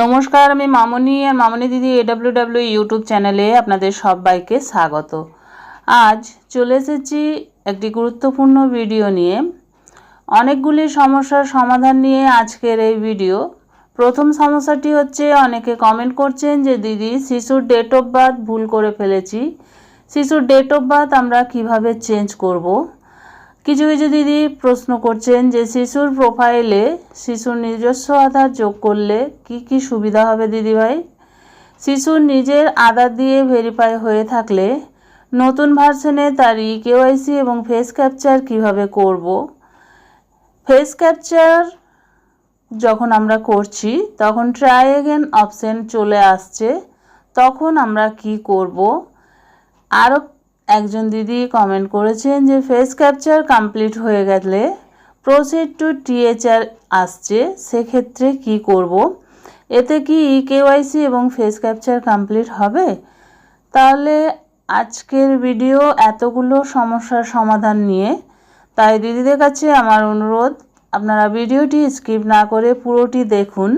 নমস্কার, আমি মামনি আর মামনি দিদি এডাব্লিউ ডাব্লিউ ইউটিউব চ্যানেলে আপনাদের সবাইকে স্বাগত। আজ চলে এসেছি একটি গুরুত্বপূর্ণ ভিডিও নিয়ে। অনেকগুলি সমস্যার সমাধান নিয়ে আজকের এই ভিডিও। প্রথম সমস্যাটি হচ্ছে, অনেকে কমেন্ট করছেন যে, দিদি, শিশুর ডেট অফ বার্থ ভুল করে ফেলেছি। শিশুর ডেট অফ বার্থ আমরা কীভাবে চেঞ্জ করব? কিছু কিছু দিদি প্রশ্ন করছেন যে শিশুর প্রোফাইলে শিশুর নিজস্ব আধার যোগ করলে কি কি সুবিধা হবে দিদিভাই শিশুর নিজের আধার দিয়ে ভেরিফাই হয়ে থাকলে নতুন ভার্সনে তার ই কেওয়াইসি এবং ফেস ক্যাপচার কীভাবে করব? ফেস ক্যাপচার যখন আমরা করছি, তখন ট্রাই এগেন অপশন চলে আসছে। তখন আমরা কি করব? আরও একজন দিদি কমেন্ট করেছেন যে ফেস ক্যাপচার কমপ্লিট হয়ে গেলে প্রসিড টু টিএচআর আসছে, সেক্ষেত্রে কি করব? এতে কি ই কেওয়াইসি এবং ফেস ক্যাপচার কমপ্লিট হবে? তাহলে আজকের ভিডিও এতগুলো সমস্যার সমাধান নিয়ে, তাই দিদিদের কাছে আমার অনুরোধ, আপনারা ভিডিওটি স্কিপ না করে পুরোটি দেখুন।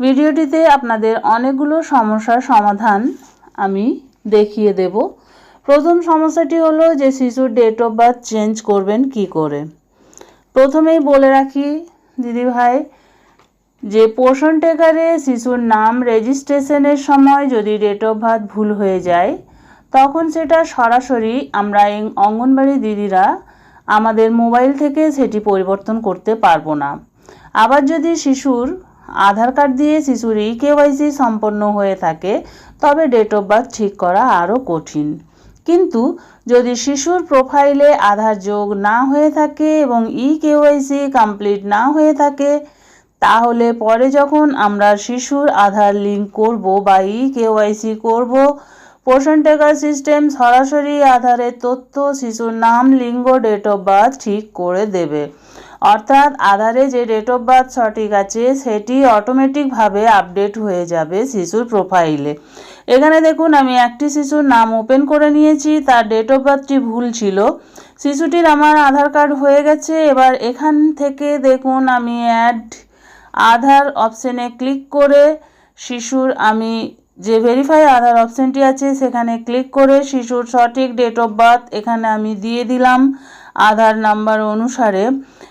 ভিডিওটিতে আপনাদের অনেকগুলো সমস্যার সমাধান আমি দেখিয়ে দেবো। প্রথম সমস্যাটি হলো যে শিশুর ডেট অফ বার্থ চেঞ্জ করবেন কি করে? প্রথমেই বলে রাখি দিদিভাই যে পোষণ টেকারে শিশুর নাম রেজিস্ট্রেশনের সময় যদি ডেট অফ বার্থ ভুল হয়ে যায়, তখন সেটা সরাসরি আমরা অঙ্গনবাড়ি দিদিরা আমাদের মোবাইল থেকে সেটি পরিবর্তন করতে পারব না। আবার যদি শিশুর আধার কার্ড দিয়ে শিশুর ই কেওয়াইসি সম্পন্ন হয়ে থাকে, তবে ডেট অফ বার্থ ঠিক করা আরও কঠিন। কিন্তু যদি শিশুর প্রোফাইলে আধার যোগ না হয়ে থাকে এবং ই কেওয়াইসি কমপ্লিট না হয়ে থাকে, তাহলে পরে যখন আমরা শিশুর আধার লিঙ্ক করব বা ই কেওয়াইসি করব পোষণ টেকার সিস্টেম সরাসরি আধারের তথ্য, শিশুর নাম, লিঙ্গ ডেট অফ বার্থ ঠিক করে দেবে। অর্থাৎ আধারে যে ডেট অফ বার্থ সঠিক আছে, সেটি অটোমেটিকভাবে আপডেট হয়ে যাবে শিশুর প্রোফাইলে এখানে দেখুন, আমি একটি শিশুর নাম ওপেন করে নিয়েছি, তার ডেট অফ বার্থটি ভুল ছিল। শিশুটির আমার আধার কার্ড হয়ে গেছে, এবার এখান থেকে দেখুন, আমি অ্যাড আধার অপশানে ক্লিক করে শিশুর, আমি যে ভেরিফাই আধার অপশানটি আছে, সেখানে ক্লিক করে শিশুর সঠিক ডেট অফ বার্থ এখানে আমি দিয়ে দিলাম আধার নাম্বার অনুসারে।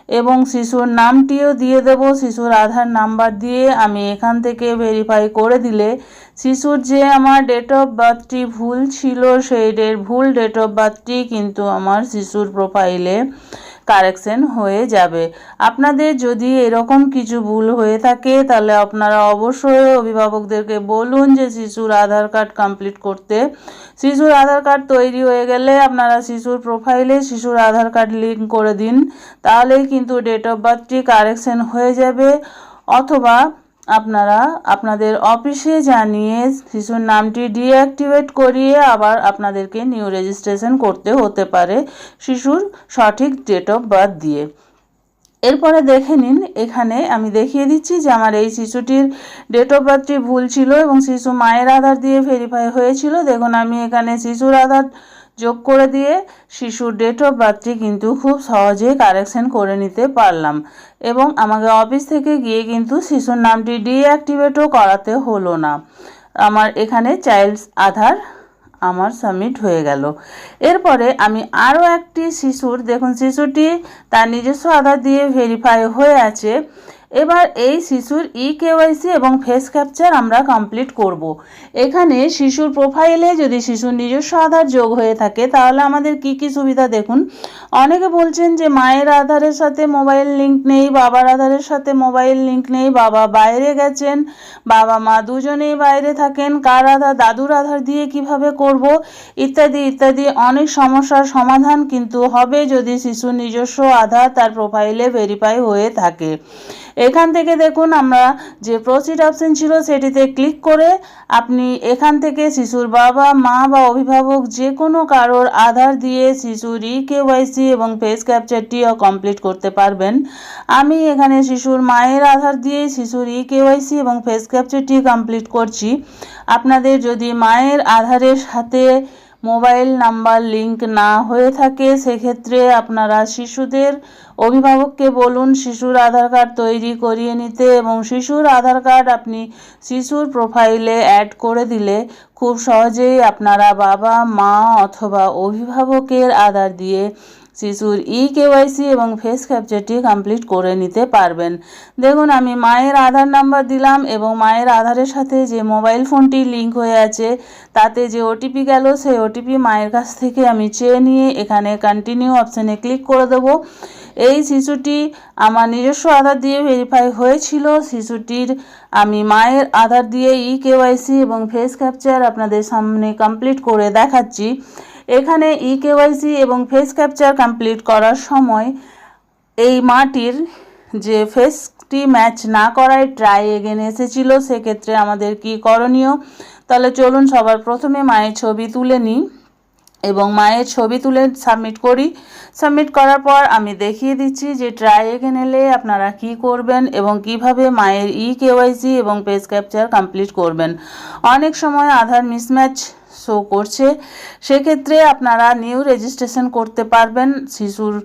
এবং শিশুর নামটিও দিয়ে দেব। শিশুর আধার নাম্বার দিয়ে আমি এখান থেকে ভেরিফাই করে দিলে শিশুর যে আমার ডেট অফ বার্থটি ভুল ছিল, সেই ভুল ডেট অফ বার্থটি কিন্তু আমার শিশুর প্রোফাইলে কারেকশন হয়ে যাবে। আপনাদের যদি এরকম কিছু ভুল হয়ে থাকে, তাহলে আপনারা অবশ্যই অভিভাবকদেরকে বলুন যে শিশুর আধার কার্ড কমপ্লিট করতে। শিশুর আধার কার্ড তৈরি হয়ে গেলে আপনারা শিশুর প্রোফাইলে শিশুর আধার কার্ড লিঙ্ক করে দিন। তাহলেই কিন্তু ডেট অফ বার্থটি কারেকশন হয়ে যাবে। অথবা আপনারা আপনাদের অফিসে জানিয়ে শিশুর নামটি ডিঅ্যাক্টিভেট করিয়ে আবার আপনাদেরকে নিউ রেজিস্ট্রেশন করতে হতে পারে শিশুর সঠিক ডেট অফ বার্থ দিয়ে। এরপরে দেখে নিন, এখানে আমি দেখিয়ে দিচ্ছি যে আমার এই শিশুটির ডেট অফ বার্থটি ভুল ছিল এবং শিশু মায়ের আধার দিয়ে ভেরিফাই হয়েছিল। দেখুন, আমি এখানে শিশুর আধার যোগ করে দিয়ে শিশুর ডেট অফ বার্থটি কিন্তু খুব সহজেই কারেকশন করে নিতে পারলাম। এবং আমাকে অফিস থেকে গিয়ে কিন্তু শিশুর নামটি ডিঅ্যাক্টিভেটও করাতে হলো না। আমার এখানে চাইল্ডস আধার আমার সাবমিট হয়ে গেল। এরপরে আমি আরও একটি শিশুর, দেখুন, শিশুটি তার নিজস্ব আধার দিয়ে ভেরিফাই হয়ে আছে। এবার এই শিশুর ই কেওয়াইসি এবং ফেস ক্যাপচার আমরা কমপ্লিট করব। এখানে শিশুর প্রোফাইলে যদি শিশুর নিজস্ব আধার যোগ হয়ে থাকে, তাহলে আমাদের কি কি সুবিধা দেখুন অনেকে বলছেন যে মায়ের আধারের সাথে মোবাইল লিঙ্ক নেই, বাবার আধারের সাথে মোবাইল লিঙ্ক নেই, বাবা বাইরে গেছেন, বাবা মা দুজনেই বাইরে থাকেন, কার আধার, দাদুর আধার দিয়ে কীভাবে করব, ইত্যাদি ইত্যাদি অনেক সমস্যার সমাধান কিন্তু হবে যদি শিশুর নিজস্ব আধার তার প্রোফাইলে ভেরিফাই হয়ে থাকে এখান থেকে দেখুন আমরা যে প্রসিড অপশন ছিল সেটিতে ক্লিক করে আপনি এখান থেকে শিশুর বাবা, মা বা অভিভাবক যে কোনো কারোর আধার দিয়ে শিশুর ই কেওয়াইসি এবং ফেস ক্যাপচারটিও কমপ্লিট করতে পারবেন। আমি এখানে শিশুর মায়ের আধার দিয়ে শিশুর ই কেওয়াইসি এবং ফেস ক্যাপচারটি কমপ্লিট করছি। আপনাদের যদি মায়ের আধারের সাথে মোবাইল নাম্বার লিংক না হয়ে থাকে, সেক্ষেত্রে আপনারা শিশুদের অভিভাবককে বলুন, শিশুর আধার কার্ড তৈরি করিয়ে নিতে এবং শিশুর আধার কার্ড আপনি শিশুর প্রোফাইলে অ্যাড করে দিলে খুব সহজেই আপনারা বাবা, মা অথবা অভিভাবকের আধার দিয়ে শিশুর ই কেওয়াইসি এবং ফেস ক্যাপচারটি কমপ্লিট করে নিতে পারবেন। দেখুন, আমি মায়ের আধার নাম্বার দিলাম এবং মায়ের আধারের সাথে যে মোবাইল ফোনটি লিঙ্ক হয়ে আছে, তাতে যে ওটিপি গেল, সেই ওটিপি মায়ের কাছ থেকে আমি চেয়ে নিয়ে এখানে কন্টিনিউ অপশানে ক্লিক করে দেবো। এই শিশুটি আমার নিজস্ব আধার দিয়ে ভেরিফাই হয়েছিল। শিশুটির আমি মায়ের আধার দিয়ে ই কেওয়াইসি এবং ফেস ক্যাপচার আপনাদের সামনে কমপ্লিট করে দেখাচ্ছি। এখানে ই কেওয়াইসি এবং ফেস ক্যাপচার কমপ্লিট করার সময় এই মাটির যে ফেসটি ম্যাচ না করায় ট্রাই এগেন এসেছিল, সেক্ষেত্রে আমাদের কি করণীয়? তাহলে চলুন সবার প্রথমে মায়ের ছবি তুলে নিই এবং মায়ের ছবি তুলে সাবমিট করি। সাবমিট করার পর আমি দেখিয়ে দিচ্ছি যে ট্রাই এগেন এলে আপনারা কি করবেন এবং কীভাবে মায়ের ই কেওয়াইসি এবং পেজ ক্যাপচার কমপ্লিট করবেন। অনেক সময় আধার মিসম্যাচ শো করছে সেক্ষেত্রে আপনারা নিউ রেজিস্ট্রেশন করতে পারবেন শিশুর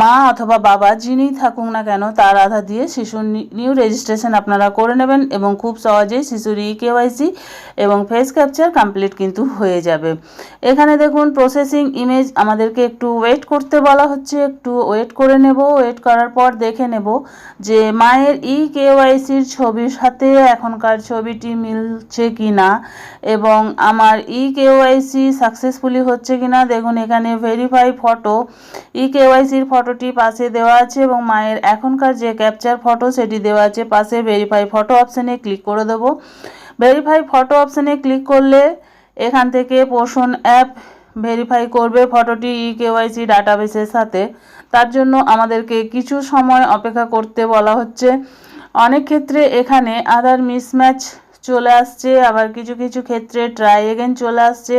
মা অথবা বাবা যিনি থাকুক না কেন তার আধার দিয়ে শিশুর নিউ রেজিস্ট্রেশন আপনারা করে নেবেন এবং খুব সহজেই শিশুর ই কেওয়াইসি এবং ফেস ক্যাপচার কমপ্লিট কিন্তু হয়ে যাবে। এখানে দেখুন প্রসেসিং ইমেজ আমাদেরকে একটু ওয়েট করতে বলা হচ্ছে, একটু ওয়েট করে নেব ওয়েট করার পর দেখে নেব যে মায়ের ই কেওয়াইসির ছবির সাথে এখনকার ছবিটি মিলছে কি না এবং আমার ই কেওয়াইসি সাকসেসফুলি হচ্ছে কি না দেখুন, এখানে ভেরিফাই ফটো ই কেওয়াই কেওয়াইসির ফটোটি পাশে দেওয়া আছে এবং মায়ের এখনকার যে ক্যাপচার ফটো সেটি দেওয়া আছে। পাশে ভেরিফাই ফটো অপশানে ক্লিক করে দেবো। ভেরিফাই ফটো অপশানে ক্লিক করলে এখান থেকে পোষণ অ্যাপ ভেরিফাই করবে ফটোটি ই কেওয়াইসি ডাটাবেসের সাথে। তার জন্য আমাদেরকে কিছু সময় অপেক্ষা করতে বলা হচ্ছে। অনেক ক্ষেত্রে এখানে আধার মিসম্যাচ চলে আসছে, আবার কিছু কিছু ক্ষেত্রে ট্রাই এগেন চলে আসছে।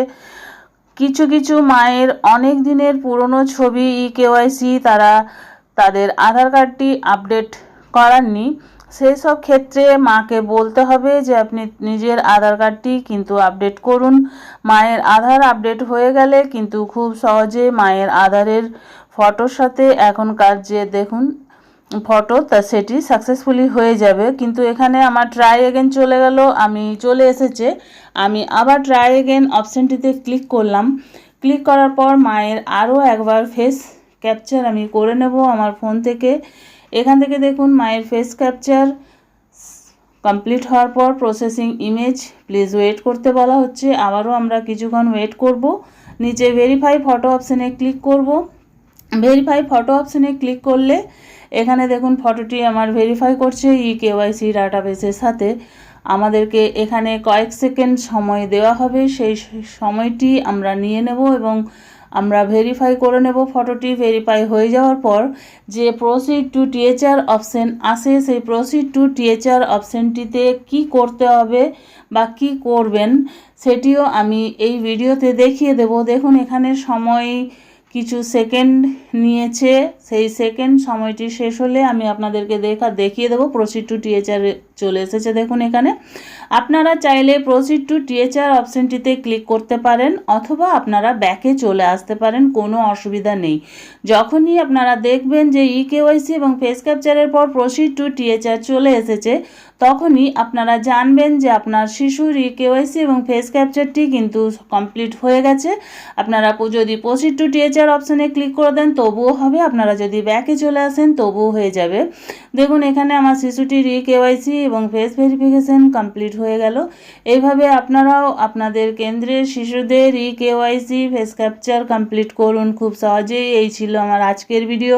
কিছু কিছু মায়ের অনেক দিনের পুরনো ছবি ই কেওয়াইসি তারা তাদের আধার কার্ডটি আপডেট করাননি। সেই সব ক্ষেত্রে মাকে বলতে হবে যে, আপনি নিজের আধার কার্ডটি কিন্তু আপডেট করুন। মায়ের আধার আপডেট হয়ে গেলে কিন্তু খুব সহজে মায়ের আধারের ফটোর সাথে এখনকার যে দেখুন ফটো তা সেটি সাকসেসফুলি হয়ে যাবে। কিন্তু এখানে আমার ট্রাই এগেন চলে গেল, আমি চলে এসেছে। আমি আবার ট্রাই এগেন অপশানটিতে ক্লিক করলাম। ক্লিক করার পর মায়ের আরও একবার ফেস ক্যাপচার আমি করে নেব আমার ফোন থেকে। এখান থেকে দেখুন মায়ের ফেস ক্যাপচার কমপ্লিট হওয়ার পর প্রসেসিং ইমেজ প্লিজ ওয়েট করতে বলা হচ্ছে। আবারও আমরা কিছুক্ষণ ওয়েট করব। নিচে ভেরিফাই ফটো অপশানে ক্লিক করব। ভেরিফাই ফটো অপশানে ক্লিক করলে এখানে দেখুন ফটোটি আমার ভেরিফাই করছে ই কেওয়াইসি ডাটাবেসের সাথে। আমাদেরকে এখানে কয়েক সেকেন্ড সময় দেওয়া হবে, সেই সময়টি আমরা নিয়ে নেব এবং আমরা ভেরিফাই করে নেব ফটোটি ভেরিফাই হয়ে যাওয়ার পর যে প্রসিড টু টিএচআর অপশান আসে সেই প্রসিড টু টিএচআর অপশানটিতে কি করতে হবে বা কি করবেন, সেটিও আমি এই ভিডিওতে দেখিয়ে দেব। দেখুন এখানে সময় কিছু সেকেন্ড নিয়েছে, সেই সেকেন্ড সময়টি শেষ হলে আমি আপনাদেরকে দেখা, দেখিয়ে দেবো। প্রসিড টু টিএচআর চলে এসেছে দেখুন এখানে। আপনারা চাইলে প্রসিড টু টিএচআর অপশানটিতে ক্লিক করতে পারেন, অথবা আপনারা ব্যাকে চলে আসতে পারেন, কোনো অসুবিধা নেই। যখনই আপনারা দেখবেন যে ই কেওয়াইসি এবং ফেস ক্যাপচারের পর প্রসিড টু টিএচআর চলে এসেছে তখনই আপনারা জানবেন যে আপনার শিশুর ই কেওয়াইসি এবং ফেস ক্যাপচারটি কিন্তু কমপ্লিট হয়ে গেছে। আপনারা যদি প্রসিড টু টিএচআর অপশানে ক্লিক করে দেন, তবুও হবে। আপনারা যদি ব্যাকে চলে আসেন, তবুও হয়ে যাবে। দেখুন, এখানে আমার শিশুটির ই কেওয়াইসি এবং ফেস ভেরিফিকেশন কমপ্লিট হয়ে গেল। এইভাবে আপনারাও আপনাদের কেন্দ্রের শিশুদের e KYC face capture complete করুন। খুব সহজেই এই ছিল আমার আজকের ভিডিও